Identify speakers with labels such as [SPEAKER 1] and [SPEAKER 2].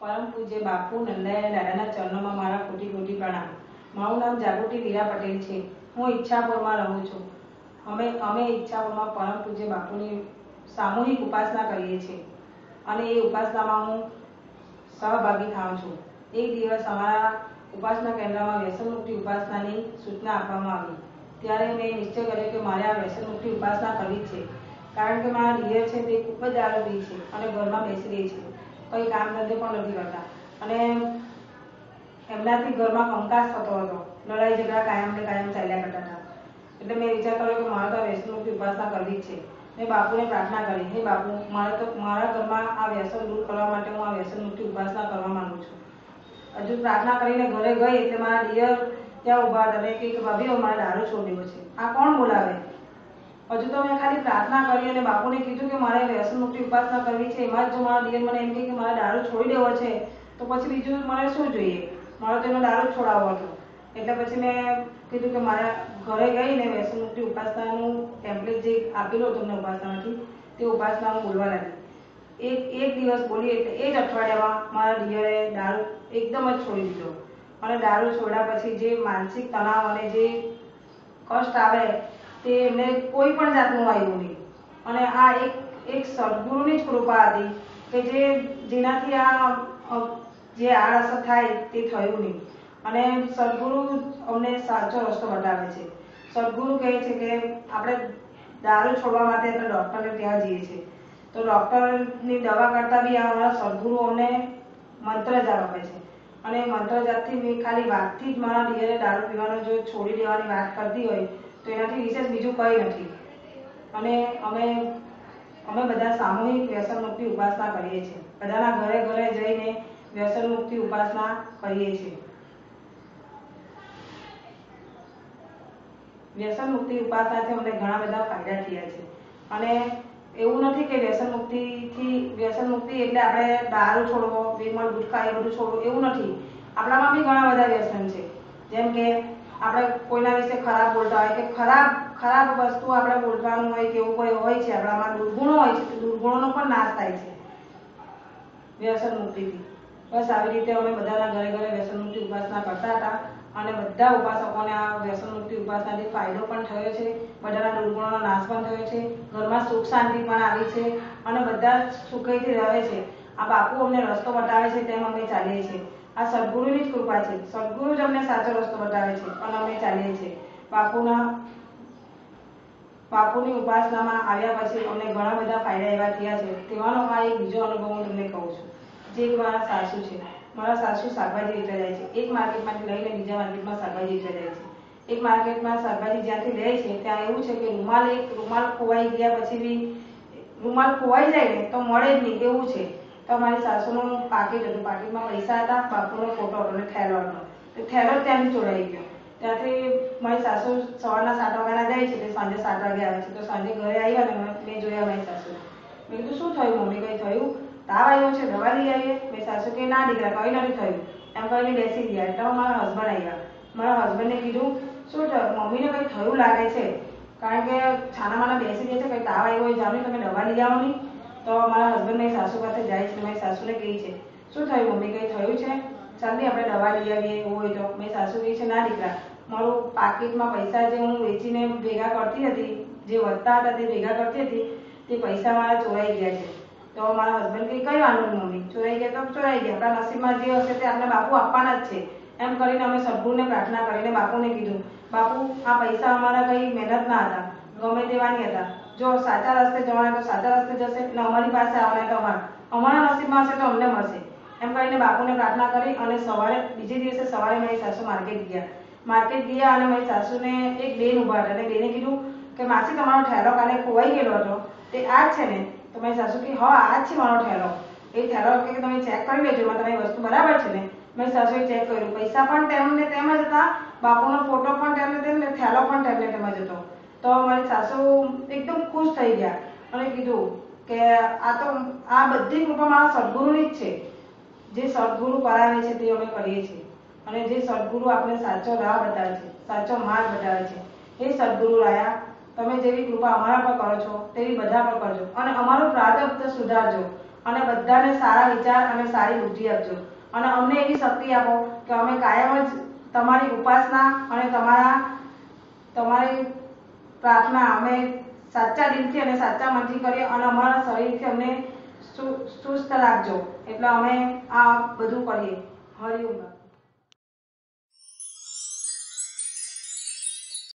[SPEAKER 1] પરમ પૂજ્ય બાપુ નંદાયા દાદાના ચરણોમાં મારા કોટી કોટી પ્રણામ. મારું નામ જાગૃતિ વીરા પટેલ છે. હું ઈચ્છાપુરમાં રહું છું. અમે અમે ઈચ્છાપુરમાં પરમ પૂજ્ય બાપુની સામૂહિક ઉપાસના કરીએ છીએ. અને એ ઉપાસનામાં હું સહભાગી થાઉં છું. એક દિવસ અમારા ઉપાસના કેન્દ્રમાં વ્યસન મુક્તિ ઉપાસનાની સૂચના આપવામાં આવી. ત્યારે મેં નિશ્ચય કર્યો કે મારે આ વ્યસન મુક્તિ ઉપાસના કરવી છે. કારણ કે મારા દિયર છે તે ખૂબ જ આરોગી છે અને ઘરમાં બેસી રહી છે. કંઈ કામ ધંધે પણ નથી કરતા. અને એમનાથી ઘરમાં કંકાસ થતો હતો. લડાઈ ઝઘડા કાયમ ને કાયમ ચાલ્યા કરતા હતા. એટલે મેં વિચાર કર્યો કે મારે તો વ્યસન ઉપાસના કરવી જ છે. મેં બાપુને પ્રાર્થના કરી, હે બાપુ, મારે તો, મારા ઘરમાં આ વ્યસન દૂર કરવા માટે હું આ વ્યસન મુક્તિ ઉપાસના કરવા માંગુ છું. હજુ પ્રાર્થના કરીને ઘરે ગઈ એટલે મારા ડિયર ત્યાં ઊભા હતા. અને કે ભાભી મારે દારૂ છોડ્યો છે. આ કોણ બોલાવે? હજુ તો મેં ખાલી પ્રાર્થના કરી અને બાપુને કીધું કે મારે વ્યસન ઉપાસના કરવી છે, એમાં જ જો મારા દિયર મને એમ કે મારે દારૂ છોડી દેવો છે, તો પછી બીજું મારે શું જોઈએ? મારે તો એનો દારૂ હતો. એટલે પછી મેં કીધું કે મારા ઘરે ગઈને વ્યસન ઉપાસનાનું ટેમ્પલેટ જે આપેલું હતું તમને ઉપાસનાથી, તે ઉપાસના હું બોલવા લાગી. એક એક દિવસ બોલી એટલે એ જ અઠવાડિયામાં મારા દિયરે દારૂ એકદમ જ છોડી દીધો. અને દારૂ છોડ્યા પછી જે માનસિક તણાવ અને જે કષ્ટ આવે તે એમને કોઈ પણ જાતનું આવ્યું નહીં. અને આ એક એક સદગુરુની જ કૃપા હતી કે જે જેનાથી આ જે આળઅસર થાય તે થયું નહીં. અને સદગુરુ અમને સાચો રસ્તો બતાવે છે. સદગુરુ કહે છે કે આપણે દારૂ છોડવા માટે આપણે ડૉક્ટરને ત્યાં જઈએ છીએ. તો ડૉક્ટરની દવા કરતાં બી અમારા સદગુરુ અમને મંત્ર જાપ આપે છે. અને મંત્ર જાપથી મેં ખાલી વાતથી જ મારા દિયરે દારૂ પીવાનો જો છોડી દેવાની વાત કરતી હોય તો એનાથી વિશેષ બીજું કંઈ નથી. અને અમે અમે બધા સામૂહિક વ્યસન મુક્તિ ઉપાસના કરીએ છીએ. બધાના ઘરે ઘરે જઈને વ્યસન મુક્તિ ઉપાસના કરીએ છીએ. વ્યસન મુક્તિ ઉપાસનાથી અમને ઘણા બધા ફાયદા થયા છે. અને એવું નથી કે વ્યસન મુક્તિથી, વ્યસન મુક્તિ એટલે આપણે દારૂ છોડવો વિમળ ગુટખા એ બધું છોડવું, એવું નથી. આપણામાં બી ઘણા બધા વ્યસન છે. જેમ કે આપણે કોઈના વિશે ખરાબ બોલતા હોય કે ખરાબ ખરાબ વસ્તુ આપણે બોલવાનું હોય કે એવું કોઈ હોય છે, આપણામાં દુર્ગુણો હોય છે દુર્ગુણોનો પણ નાશ થાય છે. વ્યસન મુક્તિથી. બસ આવી રીતે અમે બધાના ઘરે ઘરે વ્યસન મુક્તિ ઉપાસના કરતા હતા અને બધા ઉપાસકોને આ વ્યસન મુક્તિ ઉપાસનાથી ફાયદો પણ થયો છે, બધાના દુર્ગુણોનો નાશ પણ થયો છે, ઘરમાં સુખ શાંતિ પણ આવી છે અને બધા સુખેથી રહે છે. આ બાપુ અમને રસ્તો બતાવે છે તેમ અમે ચાલીએ છીએ. આ સદગુરુની જ કૃપા છે. સદગુરુ જ અમને સાચો રસ્તો બતાવે છે અને અમે ચાલીએ છીએ. બાપુના બાપુની ઉપાસનામાં આવ્યા પછી અમને ઘણા બધા ફાયદા એવા થયા છે. તેવાનો આ એક બીજો અનુભવ હું તમને કહું છું. જે મારા સાસુ છે. મારા સાસુ શાકભાજી વેચવા જાય છે. એક માર્કેટમાંથી લઈને બીજા માર્કેટમાં શાકભાજી વેચવા જાય છે. એક માર્કેટમાં શાકભાજી જ્યાંથી લે છે, ત્યાં એવું છે કે રૂમાલ એક રૂમાલ ખોવાઈ ગયા પછી બી રૂમાલ ખોવાઈ જાય ને તો મળે જ નહીં, એવું છે. તો મારી સાસુનું પાકીટ હતું. પાકીટમાં પૈસા હતા, બાપુનો ફોટો હતો અને તો થેલો ત્યાંથી ચોરાઈ ગયો. ત્યાંથી મારી સાસુ સવારના સાત વાગ્યાના જાય છે, તે સાંજે સાત વાગે આવે છે. તો સાંજે ઘરે આવ્યા ને મેં જોયા મારી સાસુ મેં કીધું, શું થયું મમ્મી? કંઈ થયું? તાવ આવ્યો છે? દવા લઈ આવીએ? મેં સાસુ કે, ના દીકરા, કંઈ નથી થયું. એમ કહીને બેસી ગયા. એટલે મારા હસબન્ડ આવ્યા મારા હસબન્ડને કીધું, શું થયું? મમ્મીને કંઈ થયું લાગે છે? કારણ કે છાનામાના બેસી ગયા છે, કંઈ તાવ આવ્યો હોય? જાણ્યું તમે દવા લઈ આવો નહીં તો મારા હસબન્ડ મારી સાસુ પાસે જાય છે મારી સાસુને કહે છે, શું થયું? મમ્મી, કંઈ થયું છે? ચાલ આપણે દવા લઈ આવીએ, એવું હોય તો. મારી સાસુ કહે છે, ના દીકરા, મારું પાકીટમાં પૈસા જે હું વેચીને ભેગા કરતી હતી, જે વધતા હતા તે ભેગા કરતી હતી, તે પૈસા મારા ચોરાઈ ગયા છે. તો મારા હસબન્ડ કે કઈ વાંધો મમ્મી, ચોરાઈ ગયા તો ચોરાઈ ગયા, આપણા નસીબમાં જે હશે તે આપણે બાપુ આપવાના જ છે. એમ કરીને અમે સદગુરુને પ્રાર્થના કરીને બાપુને કીધું, બાપુ, આ પૈસા અમારા કઈ મહેનત ના હતા, ગમે તેવાની હતા જો સાચા રસ્તે જવાના તો સાચા રસ્તે જશે, ને અમારી પાસે આવવાના તો અમારા. અમારા નસીબમાં હશે તો અમને મળશે. એમ કરીને બાપુને પ્રાર્થના કરી અને સવારે, બીજે દિવસે સવારે મારી સાસુ માર્કેટ ગયા. માર્કેટ ગયા અને મારી સાસુને એક બેન ઊભા હતા. અને બેને કીધું કે, માસી, તમારો ઠેલો કાલે ખોવાઈ ગયેલો હતો. તે આ જ છે ને? તો મારી સાસુ કે હા, આ જ છે મારો ઠેલો. એ ઠેલો કે તમે ચેક કરી લેજો, એમાં તમારી વસ્તુ બરાબર છે ને? મેં સાસુએ ચેક કર્યું. પૈસા પણ તેમને તેમ જ હતા. બાપુનો ફોટો પણ તેમને તેમ ને થેલો પણ તેમ ને તેમ જ હતો. તો મારી સાસુ એકદમ ખુશ થઈ ગયા. અને કીધું કે આ તો આ બધી કૃપા મારા સદગુરુની જ છે. જે સદગુરુ કરાવે છે તે અમે કરીએ છીએ. અને જે સદગુરુ આપણે સાચો રાહ બતાવે છે, સાચો માર્ગ બતાવે છે એ સદગુરુ રાયા, તમે જેવી કૃપા અમારા પર કરો છો, તેવી બધા પર કરજો. અને અમારું પ્રારબ્ધ સુધારજો. અને બધાને સારા વિચાર અને સારી બુદ્ધિ આપજો. અને અમને એવી શક્તિ આપો કે અમે કાયમ જ તમારી ઉપાસના અને તમારા, તમારી પ્રાર્થના અમે સાચા દિલથી અને સાચા મનથી કરીએ અને અમારા શરીરથી અમને સુ- સુસ્ત રાખજો. એટલે અમે આ બધું કરીએ. હરિઓમ